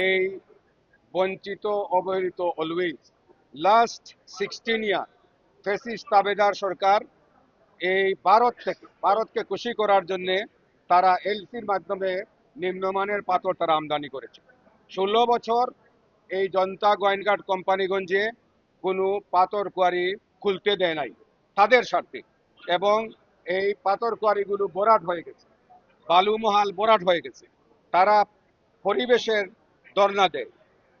এই বঞ্চিত, অবহেলিত অলওয়েজ লাস্ট সিক্সটিন ইয়ার ফেসিস তাবেদার সরকার এই ভারত থেকে, ভারতকে খুশি করার জন্য তারা এলসির মাধ্যমে নিম্নমানের পাথর তারা আমদানি করেছে। ষোলো বছর এই জনতা গোয়েনঘাট কোম্পানিগঞ্জে কোনো পাথর কোয়ারি খুলতে দেয় নাই, তাদের স্বার্থে। এবং এই পাথর কোয়ারিগুলো বরাট হয়ে গেছে, বালুমহাল বরাট হয়ে গেছে। তারা পরিবেশের ধর্ণা দেয়।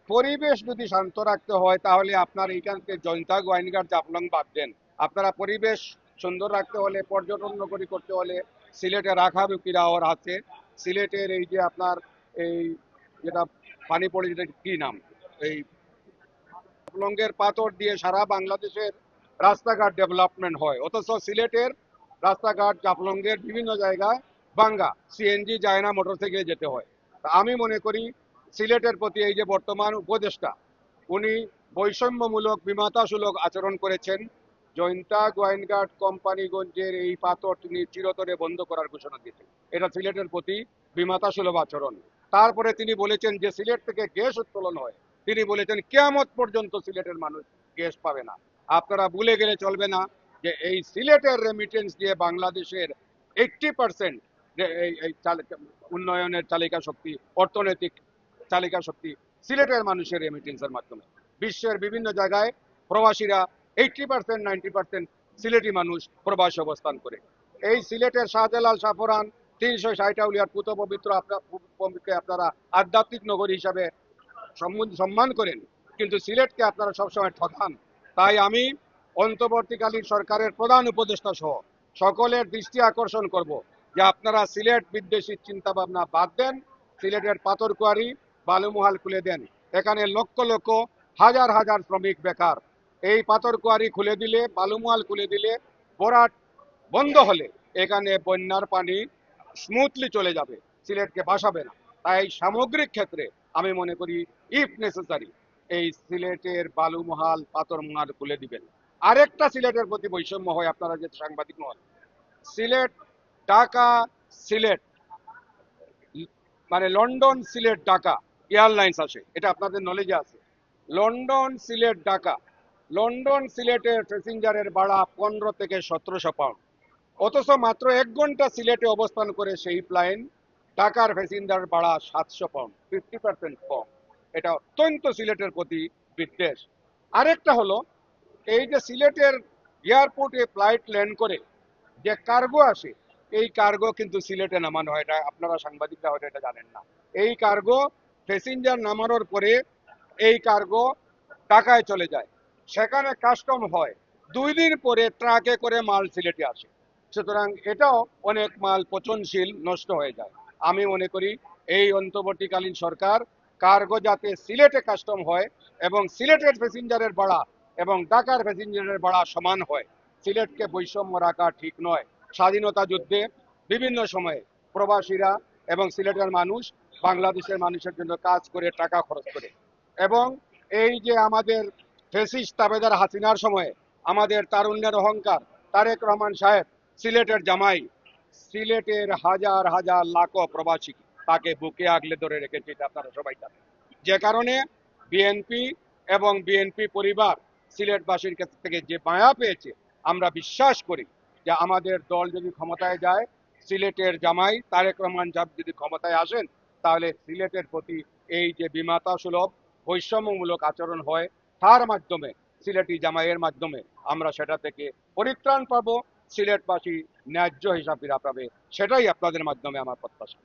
পরিবেশ যদি শান্ত রাখতে হয়, তাহলে আপনার এইখানকে জয়ন্তা গোয়াইনঘাট জাফলং বাদ দেন। আপনারা পরিবেশ সুন্দর রাখতে হলে, পর্যটন নগরী করতে হলে, সিলেটে রাখা বিকিরা ওর আছে। সিলেটের এই যে আপনার এই যেটা পানি পড়ে যেটা কি নাম? এই জাফলংয়ের পাথর দিয়ে সারা বাংলাদেশের রাস্তাঘাট ডেভেলপমেন্ট হয়। অথচ সিলেটের রাস্তাঘাট জাফলংয়ের বিভিন্ন জায়গায় বাঙ্গা সিএনজি যায় না মোটরসাইকেলে যেতে হয়। আমি মনে করি সিলেটের প্রতি এই যে বর্তমান উপদেষ্টা, উনি বৈষম্যমূলক, বিমাতাসুলক আচরণ করেছেন। জয়ন্তা গোয়েনঘাট কোম্পানিগঞ্জের এই পাথর তিনি চিরতরে বন্ধ করার ঘোষণা দিয়েছেন। এটা সিলেটের প্রতি বিমাতাসুলভ আচরণ। তারপরে তিনি বলেছেন যে সিলেট থেকে গ্যাস উত্তোলন হয়। তিনি বলেছেন, কেয়ামত পর্যন্ত সিলেটের মানুষ গ্যাস পাবে না। আপনারা ভুলে গেলে চলবে না যে এই সিলেটের রেমিটেন্স দিয়ে বাংলাদেশের এইটটি পার্সেন্ট উন্নয়নের চালিকা শক্তি অর্থনৈতিক চালিকা শক্তি সিলেটের মানুষের রেমিটেন্সের মাধ্যমে। বিশ্বের বিভিন্ন জায়গায় প্রবাসীরা eighty percent ninety percent Sylheti মানুষ প্রবাসী অবস্থান করে। এই সিলেটের শাহজালাল সাফরান তিনশো ষাট আউলিয়ার পুত পবিত্র আপনার- আপনারা আধ্যাত্মিক নগরী হিসাবে সম্মান- করেন, কিন্তু সিলেটকে আপনারা সবসময় ঠকান। তাই আমি অন্তর্বর্তীকালীন সরকারের প্রধান উপদেষ্টা সহ সকলের দৃষ্টি আকর্ষণ করব যে আপনারা সিলেট বিদ্বেষী চিন্তা ভাবনা বাদ দেন। সিলেটের পাথরকুয়ারি বালুমহাল খুলে দেন। এখানে লক্ষ লক্ষ, হাজার হাজার শ্রমিক বেকার। এই পাথরকুয়ারি খুলে দিলে, বালুমহাল খুলে দিলে বরাট বন্ধ হলে এখানে বন্যার পানি স্মুথলি চলে যাবে, সিলেটকে বাসাবে না। তাই সামগ্রিক ক্ষেত্রে আমি মনে করি ইফ নেসেসারি এই সিলেটের বালুমহাল, পাথরমহাল খুলে দিবেন। আরেকটা সিলেটের প্রতি বৈষম্য হয়, আপনারা যে সাংবাদিক মহল। সিলেট, ঢাকা সিলেট মানে লন্ডন সিলেট, ঢাকা। এয়ারলাইন্স আসে এটা আপনাদের নলেজে আছে। লন্ডন, সিলেট, ঢাকা। লন্ডন, সিলেটের প্যাসেঞ্জারের ভাড়া পনেরো থেকে সতেরোশো পাউন্ড অথচ মাত্র এক ঘণ্টা সিলেটে অবস্থান করে সেই প্লেন ঢাকার প্যাসেঞ্জার ভাড়া সাতশো পাউন্ড ফিফটি পার্সেন্ট কম। এটা অত্যন্ত সিলেটের প্রতি বিদ্বেষ। আরেকটা হলো, এই যে সিলেটের এয়ারপোর্টে ফ্লাইট ল্যান্ড করে যে কার্গো আসে, এই কার্গো কিন্তু সিলেটে নামানো হয় এটা আপনারা সাংবাদিকরা হয়তো এটা জানেন না। এই কার্গো প্যাসেঞ্জার নামানোর পরে এই কার্গো ঢাকায় চলে যায়। সেখানে কাস্টম হয়। দুই দিন পরে ট্রাকে করে মাল সিলেটে আসে। সুতরাং এটাও অনেক মাল পচনশীল নষ্ট হয়ে যায়। আমি মনে করি এই অন্তর্বর্তীকালীন সরকার কার্গো যাতে সিলেটে কাস্টম হয় এবং সিলেটের প্যাসেঞ্জারের ভাড়া এবং ঢাকার প্যাসেঞ্জারের ভাড়া সমান হয়, সিলেটকে বৈষম্য রাখা ঠিক নয়। স্বাধীনতা যুদ্ধে বিভিন্ন সময়ে প্রবাসীরা এবং সিলেটের মানুষ বাংলাদেশের মানুষের জন্য কাজ করে, টাকা খরচ করে। এবং এই যে আমাদের ফেসিস তাবেদার হাসিনার সময়ে আমাদের তারুণ্যের অহংকার, তারেক রহমান সাহেব, সিলেটের জামাই, সিলেটের হাজার হাজার লাখো প্রবাসী তাকে বুকে আগলে ধরে রেখেছে আপনারা সবাই জানেন। যে কারণে বিএনপি এবং বিএনপি পরিবার সিলেটবাসীর কাছ থেকে যে মায়া পেয়েছে, আমরা বিশ্বাস করি যে আমাদের দল যদি ক্ষমতায় যায়, সিলেটের জামাই তারেক রহমান সাহেব যদি ক্ষমতায় আসেন তাহলে সিলেটের প্রতি এই যে বিমাতা সুলভ, বৈষম্যমূলক আচরণ হয়, তার মাধ্যমে, সিলেটি জামাইয়ের মাধ্যমে আমরা সেটা থেকে পরিত্রাণ পাবো। সিলেটবাসী ন্যায্য হিসাব পাবে সেটাই আপনাদের মাধ্যমে আমার প্রত্যাশা।